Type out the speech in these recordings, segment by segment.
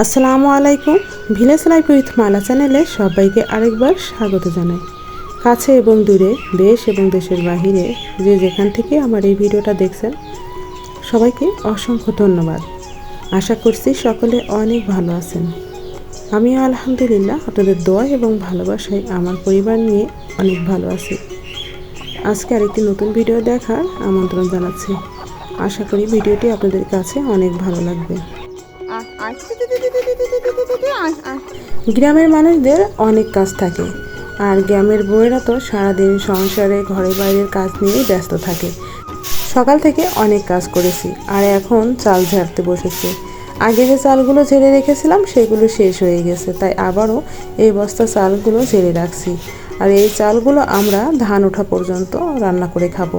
আসসালামু আলাইকুম। Village life with মালা চ্যানেলে সবাইকে আরেকবার স্বাগত জানাই। কাছে এবং দূরে, দেশ এবং দেশের বাহিরে যে যেখান থেকে আমার এই ভিডিওটা দেখছেন, সবাইকে অসংখ্য ধন্যবাদ। আশা করছি সকলে অনেক ভালো আছেন। আমিও আলহামদুলিল্লাহ আপনাদের দোয়া এবং ভালোবাসায় আমার পরিবার নিয়ে অনেক ভালো আছি। আজকে আরেকটি নতুন ভিডিও দেখার আমন্ত্রণ জানাচ্ছি। আশা করি ভিডিওটি আপনাদের কাছে অনেক ভালো লাগবে। গ্রামের মানুষদের অনেক কাজ থাকে আর গ্রামের বউয়েরা তো সারাদিন সংসারে ঘরে বাইরের কাজ নিয়েই ব্যস্ত থাকে সকাল থেকে অনেক কাজ করেছি আর এখন চাল ঝাড়তে বসেছি আগে যে চালগুলো ঝেড়ে রেখেছিলাম সেগুলো শেষ হয়ে গেছে তাই আবারও এই বস্তা চালগুলো ঝেড়ে রাখছি আর এই চালগুলো আমরা ধান ওঠা পর্যন্ত রান্না করে খাব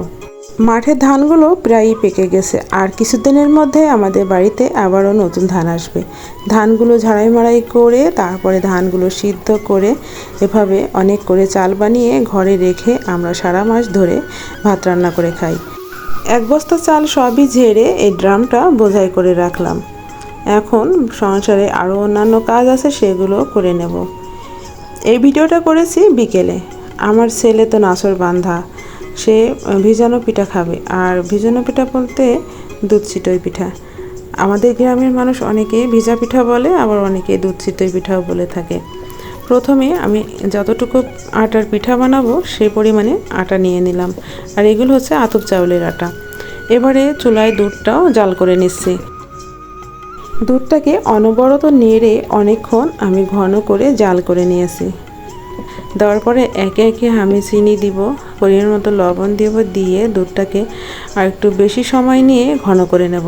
মাঠের ধানগুলো প্রায়ই পেকে গেছে। আর কিছুদিনের মধ্যে আমাদের বাড়িতে আবারও নতুন ধান আসবে। ধানগুলো ঝাড়াই মাড়াই করে, তারপরে ধানগুলো সিদ্ধ করে, এভাবে অনেক করে চাল বানিয়ে ঘরে রেখে আমরা সারা মাস ধরে ভাত রান্না করে খাই। এক বস্তা চাল সবই ঝেড়ে এই ড্রামটা বোঝাই করে রাখলাম। এখন সংসারে আরও অন্যান্য কাজ আছে, সেগুলো করে নেব। এই ভিডিওটা করেছি বিকেলে। আমার ছেলে তো নাসর বান্ধা। সে ভিজানো পিঠা খাবে। আর ভিজানো পিঠা বলতে দুধ চিতই পিঠা। আমাদের গ্রামের মানুষ অনেকে ভিজা পিঠা বলে, আবার অনেকে দুধ চিতই পিঠাও বলে থাকে। প্রথমে আমি যতটুকু আটার পিঠা বানাবো সেই পরিমাণে আটা নিয়ে নিলাম। আর এগুলো হচ্ছে আতপ চাউলের আটা। এবারে চুলায় দুধটাও জাল করে নিচ্ছি। দুধটাকে অনবরত নেড়ে অনেকক্ষণ আমি ঘন করে জাল করে নিয়েছি। দেওয়ার পরে একে একে আমি চিনি দিব, পরিমাণ মতো লবণ দিব, দিয়ে দুধটাকে আর একটু বেশি সময় নিয়ে ঘন করে নেব।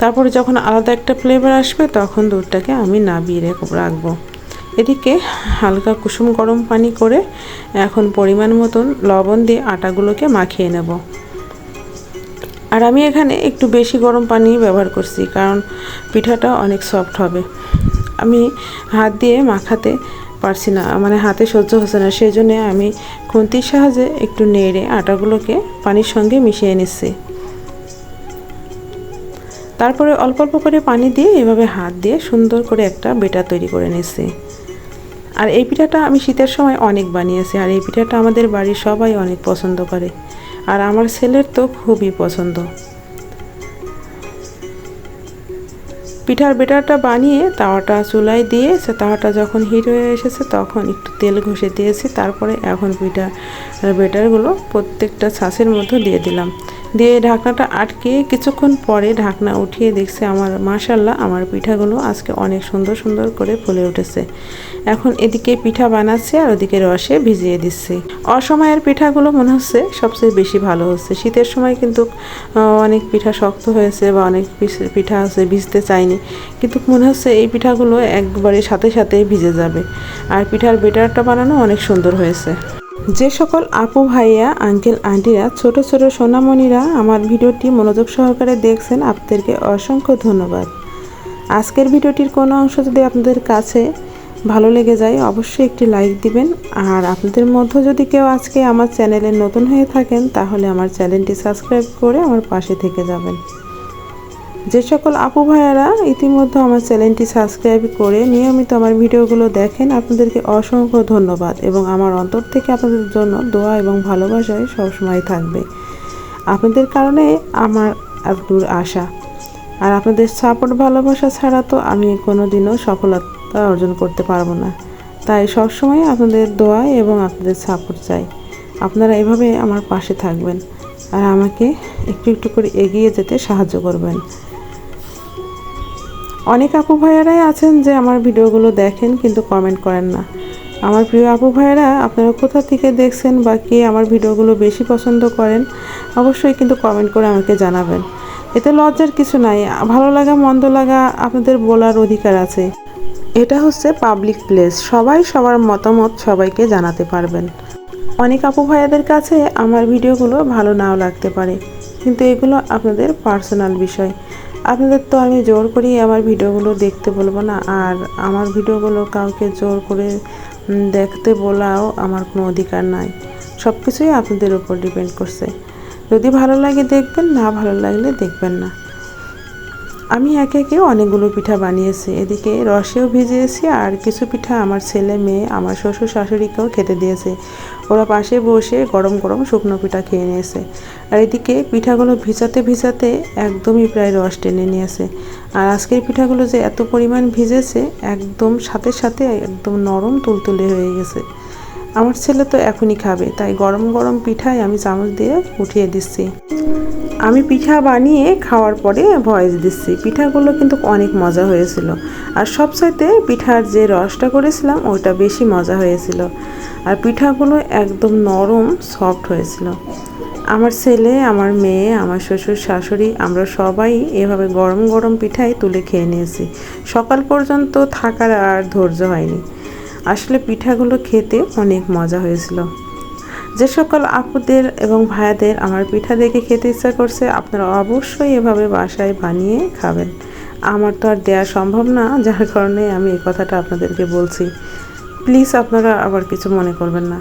তারপরে যখন আলাদা একটা ফ্লেভার আসবে, তখন দুধটাকে আমি নাবিয়ে রেখে রাখব। এদিকে হালকা কুসুম গরম পানি করে এখন পরিমাণ মতন লবণ দিয়ে আটাগুলোকে মাখিয়ে নেব। আর আমি এখানে একটু বেশি গরম পানি ব্যবহার করছি, কারণ পিঠাটা অনেক সফট হবে। আমি হাত দিয়ে মাখাতে পারছি না মানে হাতে সহ্য হচ্ছে না। সেই জন্যে আমি খুন্তির সাহায্যে একটু নেড়ে আটাগুলোকে পানির সঙ্গে মিশিয়ে নিচ্ছি। তারপরে অল্প অল্প করে পানি দিয়ে এভাবে হাত দিয়ে সুন্দর করে একটা বেটা তৈরি করে নিচ্ছি। আর এই পিঠাটা আমি শীতের সময় অনেক বানিয়েছি, আর এই পিঠাটা আমাদের বাড়ির সবাই অনেক পছন্দ করে। আর আমার ছেলের তো খুবই পছন্দ। পিঠার বেটারটা বানিয়ে তাওয়াটা চুলায় দিয়ে সে তাওয়াটা যখন হিট হয়ে এসেছে তখন একটু তেল ঘষে দিয়েছি, তারপরে এখন পিঠার বেটারগুলো প্রত্যেকটা ছাঁচের মধ্যে দিয়ে দিলাম। দিয়ে ঢাকনাটা আটকে কিছুক্ষণ পরে ঢাকনা উঠিয়ে দেখছে আমার মাশাল্লাহ আমার পিঠাগুলো আজকে অনেক সুন্দর সুন্দর করে ফুলে উঠেছে। এখন এদিকে পিঠা বানাচ্ছে আর ওদিকে রসে ভিজিয়ে দিচ্ছে। অসময়ের পিঠাগুলো মনে হচ্ছে সবচেয়ে বেশি ভালো হচ্ছে। শীতের সময় কিন্তু অনেক পিঠা শক্ত হয়েছে বা অনেক পিঠা আছে ভিজতে চায়নি কিন্তু মনে হচ্ছে এই পিঠাগুলো একবারে সাথে সাথে ভিজে যাবে। আর পিঠার বেটারটা বানানো অনেক সুন্দর হয়েছে। যে সকল আপু ভাইয়া, আঙ্কেল, আন্টিরা, ছোট ছোট সোনামণিরা আমার ভিডিওটি মনোযোগ সহকারে দেখছেন, আপনাদেরকে অসংখ্য ধন্যবাদ। আজকের ভিডিওটির কোনো অংশ যদি আপনাদের কাছে ভালো লেগে যায়, অবশ্যই একটি লাইক দিবেন। আর আপনাদের মধ্যে যদি কেউ আজকে আমার চ্যানেলে নতুন হয়ে থাকেন, তাহলে আমার চ্যানেলটি সাবস্ক্রাইব করে আমার পাশে থেকে যাবেন। যে সকল আপু ভাইয়ারা ইতিমধ্যে আমার চ্যানেলটি সাবস্ক্রাইব করে নিয়মিত আমার ভিডিওগুলো দেখেন, আপনাদেরকে অসংখ্য ধন্যবাদ এবং আমার অন্তর থেকে আপনাদের জন্য দোয়া এবং ভালোবাসায় সবসময় থাকবে। আপনাদের কারণে আমার দূর আসা আর আপনাদের সাপোর্ট ভালোবাসা ছাড়া তো আমি কোনো দিনও সফলতা অর্জন করতে পারব না। তাই সবসময় আপনাদের দোয়া এবং আপনাদের সাপোর্ট চাই। আপনারা এভাবে আমার পাশে থাকবেন আর আমাকে একটু একটু করে এগিয়ে যেতে সাহায্য করবেন। অনেক আপু ভাইয়ারাই আছেন যে আমার ভিডিওগুলো দেখেন কিন্তু কমেন্ট করেন না। আমার প্রিয় আপু ভাইয়েরা, আপনারা কোথা থেকে দেখছেন বা কে আমার ভিডিওগুলো বেশি পছন্দ করেন, অবশ্যই কিন্তু কমেন্ট করে আমাকে জানাবেন। এতে লজ্জার কিছু নাই, ভালো লাগা, মন্দ লাগা আপনাদের বলার অধিকার আছে। এটা হচ্ছে পাবলিক প্লেস সবাই সবার মতামত সবাইকে জানাতে পারবেন। অনেক আপু ভাইয়াদের কাছে আমার ভিডিওগুলো ভালো নাও লাগতে পারে, কিন্তু এগুলো আপনাদের পার্সোনাল বিষয়। আপনাদের তো আমি জোর করেই আমার ভিডিওগুলো দেখতে বলব না, আর আমার ভিডিওগুলো কাউকে জোর করে দেখতে বলাও আমার কোনো অধিকার নাই। সব কিছুই আপনাদের উপর ডিপেন্ড করছে। যদি ভালো লাগে দেখবেন, না ভালো লাগলে দেখবেন না। আমি একে একে অনেকগুলো পিঠা বানিয়েছি। এদিকে রসেও ভিজিয়েছি, আর কিছু পিঠা আমার ছেলে মেয়ে, আমার শ্বশুর শাশুড়িকেও খেতে দিয়েছে। ওরা পাশে বসে গরম গরম শুকনো পিঠা খেয়ে নিয়েছে। আর এদিকে পিঠাগুলো ভিজাতে ভিজাতে একদমই প্রায় রস টেনে নিয়েছে। আর আজকের পিঠাগুলো যে এত পরিমাণ ভিজেছে, একদম সাথে সাথে একদম নরম তুলতুলে হয়ে গেছে। আমার ছেলে তো এখনই খাবে, তাই গরম গরম পিঠায় আমি চামচ দিয়ে উঠিয়ে দিচ্ছি। আমি পিঠা বানিয়ে খাওয়ার পরে ভয়েস দিচ্ছি। পিঠাগুলো কিন্তু অনেক মজা হয়েছিল। আর সবচাইতে পিঠার যে রসটা করেছিলাম, ওইটা বেশি মজা হয়েছিল। আর পিঠাগুলো একদম নরম সফট হয়েছিল। আমার ছেলে, আমার মেয়ে, আমার শ্বশুর, শাশুড়ি, আমরা সবাই এভাবে গরম গরম পিঠাই তুলে খেয়ে নিয়েছি। সকাল পর্যন্ত থাকার আর ধৈর্য হয়নি। আসলে পিঠাগুলো খেতে অনেক মজা হয়েছিল। যে সকল আপুদের এবং ভাইয়াদের আমার পিঠা দেখে খেতে ইচ্ছা করছে, আপনারা অবশ্যই এভাবে বাসায় বানিয়ে খাবেন। আমার তো আর দেওয়া সম্ভব না, যার কারণে আমি এই কথাটা আপনাদেরকে বলছি। প্লিজ আপনারা আবার কিছু মনে করবেন না।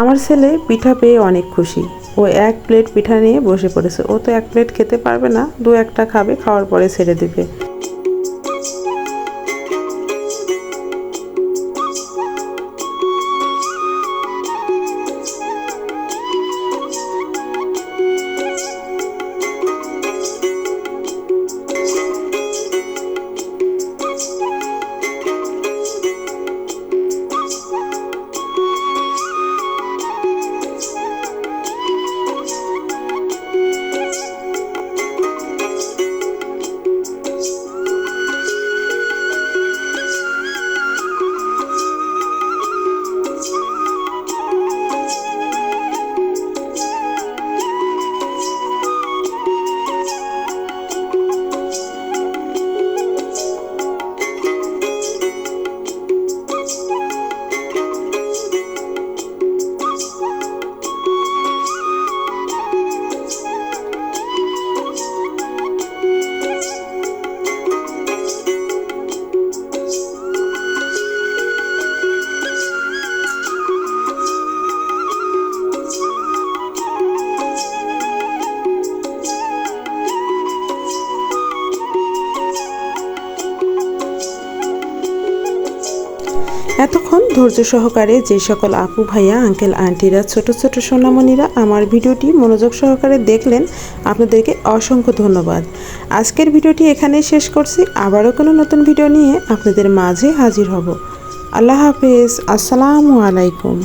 আমার ছেলে পিঠা পেয়ে অনেক খুশি। ও এক প্লেট পিঠা নিয়ে বসে পড়েছে। ও তো এক প্লেট খেতে পারবে না, দু একটা খাবে, খাওয়ার পরে ছেড়ে দিবে। এতক্ষণ ধৈর্য সহকারে যে সকল আপু ভাইয়া, আঙ্কেল, আন্টিরা, ছোট ছোট সোনামণিরা আমার ভিডিওটি মনোযোগ সহকারে দেখলেন, আপনাদেরকে অসংখ্য ধন্যবাদ। আজকের ভিডিওটি এখানে শেষ করছি। আবারও কোনো নতুন ভিডিও নিয়ে আপনাদের মাঝে হাজির হব। আল্লাহ হাফেজ। আসসালামু আলাইকুম।